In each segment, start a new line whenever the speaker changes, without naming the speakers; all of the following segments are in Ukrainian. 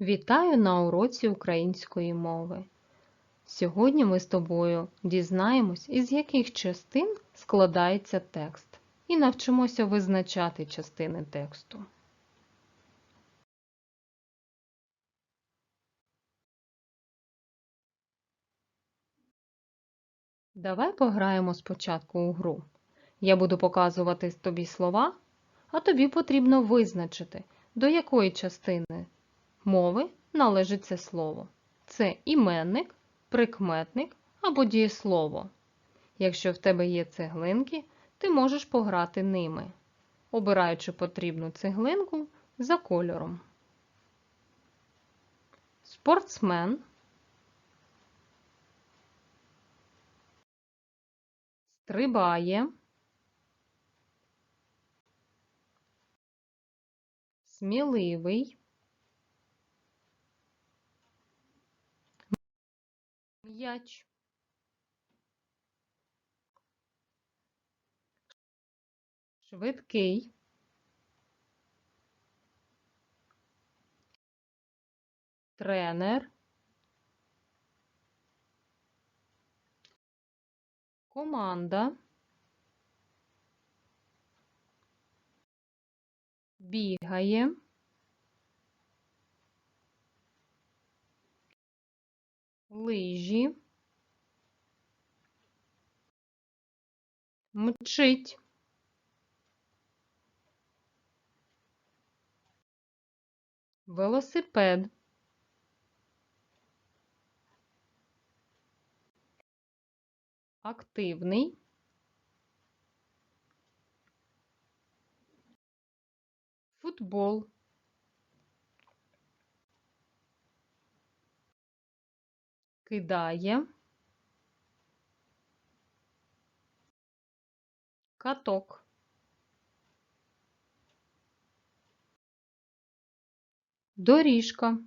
Вітаю на уроці української мови. Сьогодні ми з тобою дізнаємось, із яких частин складається текст, і навчимося визначати частини тексту. Давай пограємо спочатку у гру. Я буду показувати тобі слова, а тобі потрібно визначити, до якої частини мови належить це слово. Це іменник, прикметник або дієслово. Якщо в тебе є цеглинки, ти можеш пограти ними, обираючи потрібну цеглинку за кольором. Спортсмен. Стрибає. Сміливий. М'яч. Швидкий. Тренер. Команда. Бігає. Лижі. Мчить. Велосипед. Активний. Футбол. Кидає. Каток. Доріжка.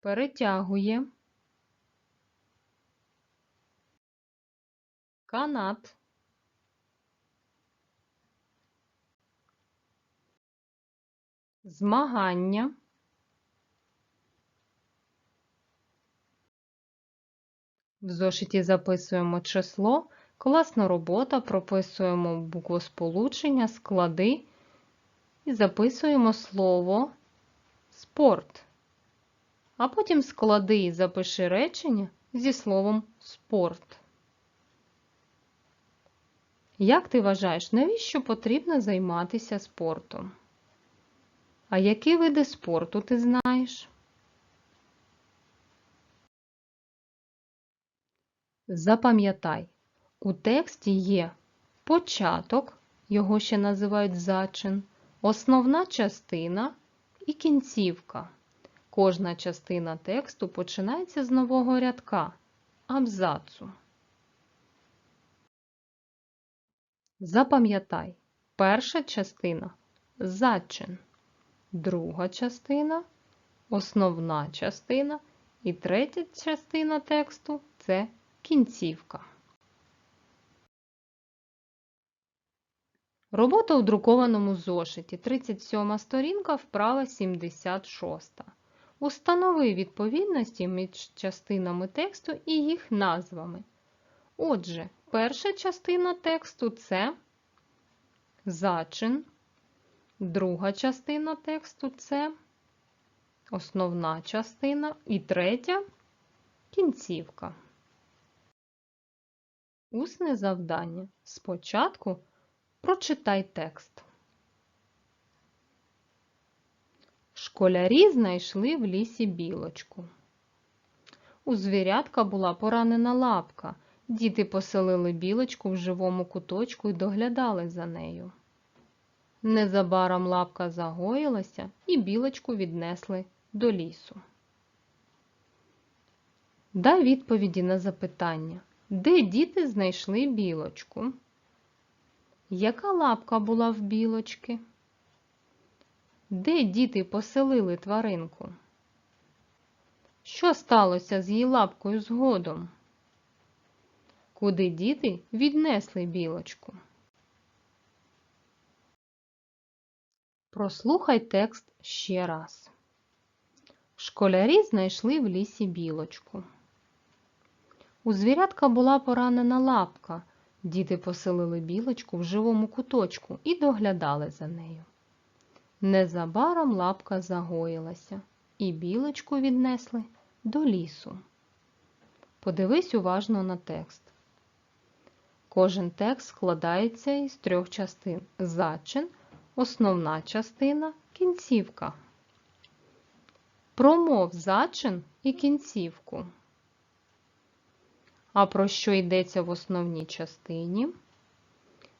Перетягує. Канат. Змагання. В зошиті записуємо число, класна робота, прописуємо буквосполучення, склади і записуємо слово спорт. А потім склади і запиши речення зі словом спорт. Як ти вважаєш, навіщо потрібно займатися спортом? А які види спорту ти знаєш? Запам'ятай, у тексті є початок, його ще називають зачин, основна частина і кінцівка. Кожна частина тексту починається з нового рядка абзацу. Запам'ятай, перша частина зачин, друга частина, основна частина і третя частина тексту це Кінцівка. Робота у друкованому зошиті. 37 сторінка, вправа 76. Установи відповідності між частинами тексту і їх назвами. Отже, перша частина тексту це зачин, друга частина тексту це основна частина і третя кінцівка. Усне завдання. Спочатку прочитай текст. Школярі знайшли в лісі білочку. У звірятка була поранена лапка. Діти поселили білочку в живому куточку і доглядали за нею. Незабаром лапка загоїлася і білочку віднесли до лісу. Дай відповіді на запитання. Де діти знайшли білочку? Яка лапка була в білочки? Де діти поселили тваринку? Що сталося з її лапкою згодом? Куди діти віднесли білочку? Прослухай текст ще раз. Школярі знайшли в лісі білочку. У звірятка була поранена лапка. Діти поселили білочку в живому куточку і доглядали за нею. Незабаром лапка загоїлася, і білочку віднесли до лісу. Подивись уважно на текст. Кожен текст складається із трьох частин: зачин, основна частина, кінцівка. Промов зачин і кінцівку. А про що йдеться в основній частині?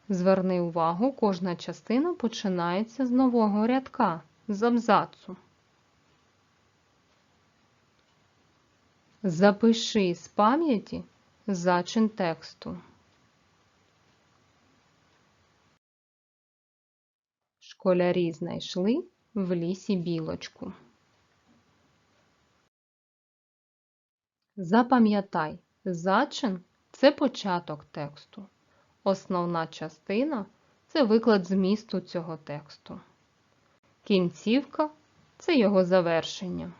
Зверни увагу, кожна частина починається з нового рядка, з абзацу. Запиши з пам'яті зачин тексту. Школярі знайшли в лісі білочку. Запам'ятай, зачин це початок тексту. Основна частина це виклад змісту цього тексту. Кінцівка це його завершення.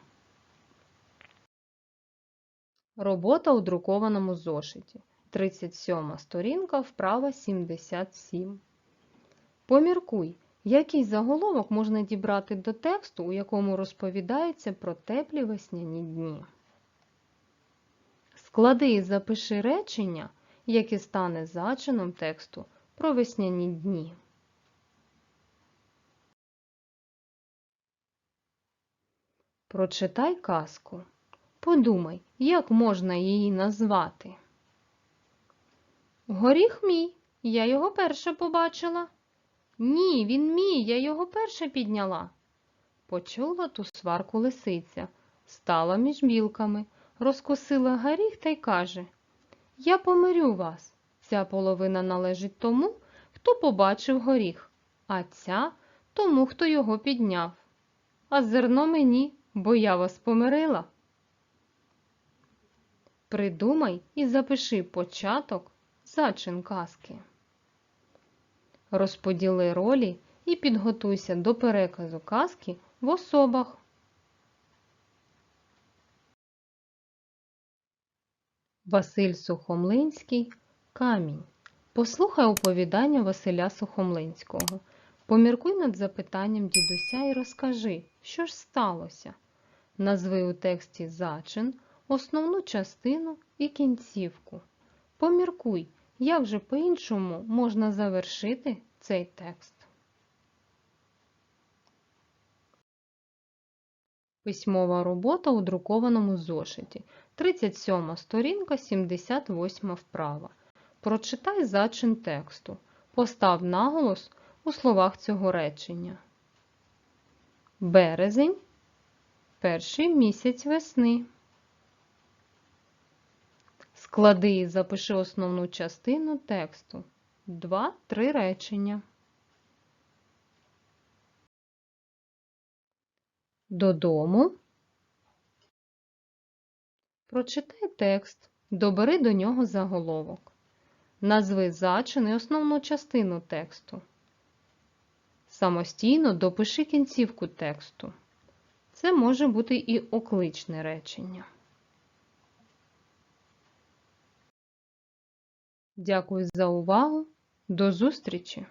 Робота у друкованому зошиті. 37 сторінка, вправа 77. Поміркуй, який заголовок можна дібрати до тексту, у якому розповідається про теплі весняні дні. Склади і запиши речення, яке стане зачином тексту про весняні дні. Прочитай казку. Подумай, як можна її назвати. Горіх мій, я його перше побачила. Ні, він мій, я його перше підняла. Почула ту сварку лисиця, стала між білками, розкосила горіх та й каже Я помирю вас. Ця половина належить тому, хто побачив горіх, а ця тому, хто його підняв. А зерно мені, бо я вас помирила. Придумай і запиши початок зачин казки. Розподіли ролі і підготуйся до переказу казки в особах. Василь Сухомлинський Камінь. Послухай оповідання Василя Сухомлинського. Поміркуй над запитанням дідуся і розкажи, що ж сталося. Назви у тексті зачин, основну частину і кінцівку. Поміркуй, як же по-іншому можна завершити цей текст. Письмова робота у друкованому зошиті. 37 сторінка, 78 вправа. Прочитай зачин тексту. Постав наголос у словах цього речення. Березень перший місяць весни. Склади і запиши основну частину тексту. Два-три речення. Додому. Прочитай текст. Добери до нього заголовок. Назви зачин і основну частину тексту. Самостійно допиши кінцівку тексту. Це може бути і окличне речення. Дякую за увагу. До зустрічі!